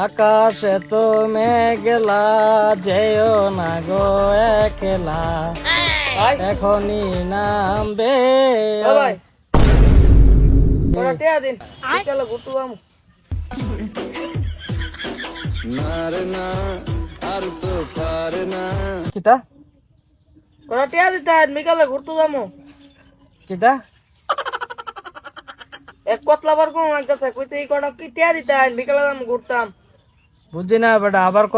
আকাশে তো মেঘলা যেও না গো একলা। এখনই নামবে। দিন। বিকালে ঘুরতে যাব। কিতা? ওরা টিয়া দিতে বিকালে ঘুরতে যাব। কিতা? এক কতলা বার কোন লাগতেছে কইতে এই কটা কি টিয়া দিতে বিকালে যাব ঘুরতাম। বুঝছি না বেটা আবার ক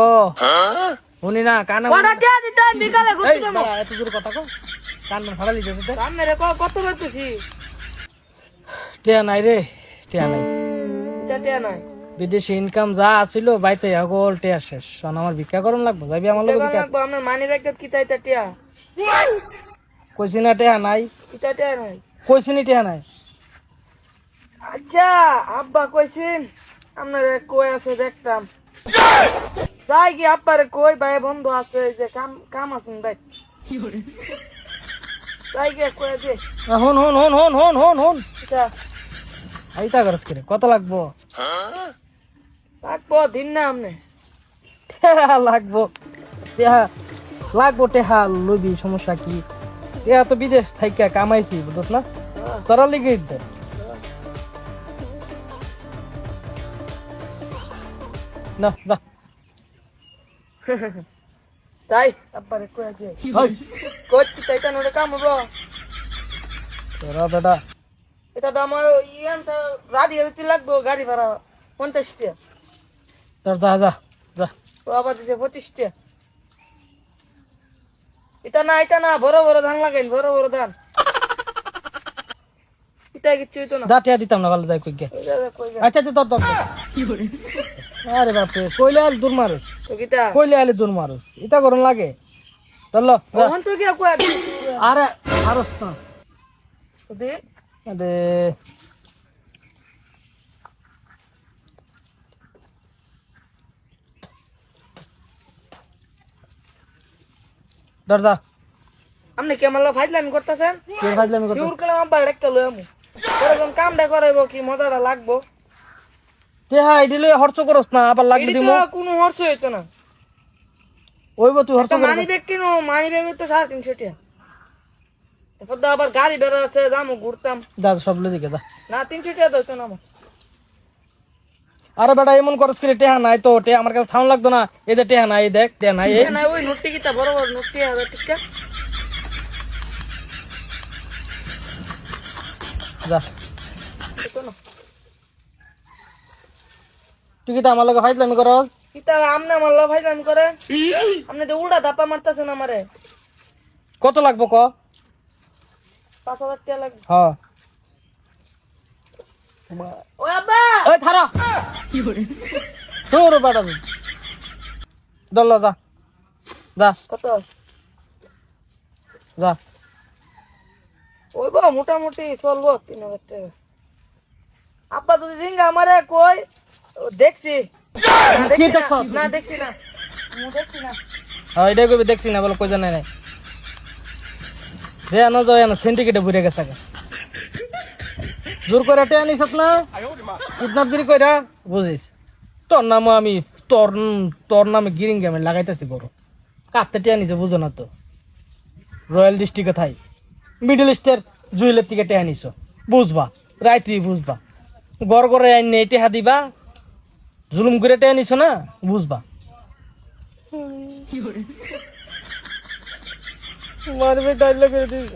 শুনি না কানে কটা টিয়া দিতে বিকালে ঘুরতে যাব। এত দূর কথা কো কান ফাড়ালি যেতে সামনে রে ক- কত টিয়া নাই রে টিয়া নাই। এটা টিয়া নাই। বিদেশি ইনকাম যা আছিল বাইতে আগল টিয়া শেষ। আমার ভিক্ষা করম লাগবো যাবি আমার লাগবো আপনার মানি ব্যাগটা কি তাইতা টিয়া? কইছি না টিয়া নাই। কিতা টিয়া নাই। কইছি নি টিয়া নাই। আচ্ছা আব্বা কইছেন আপনার কই আছে দেখতাম। যাই কি আব্বারে কই ভাই বন্ধু আছে যে কাম কাম আছেন ভাই যাই গিয়ে কই দে হন হন হন হন হন হন হন আইতা করস করে কত লাগবো থাকব দিন না টেহা লাগবো টেহা লাগবো টেহা লবি সমস্যা কি? টেহা তো বিদেশ থাইকা কামাইছি বুঝছ না তোরা লিগে দে না না। তাই? আব্বারে কই দে। ওই, কই কি তাইতা নড়ে কাম হব তোরা বেটা। এটা তো আমার ইয়ান তো রাধি দিতে লাগবো গাড়ি ভাড়া পঞ্চাশ টাকা তোর যা যা যা। ও আবার দিছে পঁচিশ টাকা এটা না এটা না বড় বড় ধান লাগাইন বড় বড় ধান। এটা কিচ্ছু হইতো না। যা টেহা দিতাম না ভালো যাই কই গে ওই জায়গায় কই গেল? আচ্ছা আচ্ছা তোর তোর তোর। আরে বাপরে কইলে আলে দূর মারুস তো কইলে আলে দূর মারুস এটা করুন লাগে। চলো। তো গিয়া কই আরে আরস না। দে আরে। দরজা আপনি কি আমার ফাইজলামি করতেছেন? কে ফাজলামি করতে শিউর কালাম একটা লই আমু। এরকম কামটা করাইবো কি মজাটা লাগবো? কে হ্যাঁ করস না আবার লাগবে দিমু। কোনো হর্ষ হইতো না। ওইব তুই মানি ব্যাগ কিনো মানি ব্যাগ তো সাড়ে তিনশো টাকা। তো আবার গাড়ি বেড়া আছে যাব ঘুরতাম। যা সব লই দিকে যা। না তিনশো টাকা না আমার। আরে বেটা এমন করস করে টেহা নাই তো টেহা আমার কাছে থাম লাগতো না। এই যে টেহা নাই দেখ টেহা নাই এই। ওই নোটটি কিতা বড় বড় নোটটি হাজার টিকা যা। তুই কি তা আমার লগে ফাজলামি করস? কিতা আমনে আমার লভ ভাইজান করে? আপনি তো উল্টা ধাপা মারতেছেন আমারে। কত লাগবো ক? পাঁচ হাজার টাকা লাগবে। হ্যাঁ ওই আব্বা! ওই থারা। তোর বেটা দল যা। যা। কত? যা। ওই বা মোটামুটি চলবো তিন হাজার টাকা আব্বা যদি জিঙ্গা আমারে কই দেখছি। না, দেখছি না। দেখছি? না আমি হ্যাঁ এটাই কবি দেখছি না বলে কই জানাই নাই। যে আনো যাও আনো সিন্ডিকেটে ঘুরে গেছে জোর করে টেয়া নিস না কিডন্যাপগিরি কইরা বুঝিস। তোর নামও আমি তোর তোর নামে গিরিং গেমে লাগাইতেছি বড়। কাঁপতে টেয়া নিছে বুঝো না তো। রয়্যাল ডিস্ট্রিক্টে থাই। মিডল ইস্টের জুয়েলের থেকে টেহা নিছ। বুঝবা রাইতি বুঝবা। গড় গড়ে আইন নেই টেহা দিবা জুলুম করে টেহা নিছ না বুঝবা। মারবে ডাইলগ করে দিস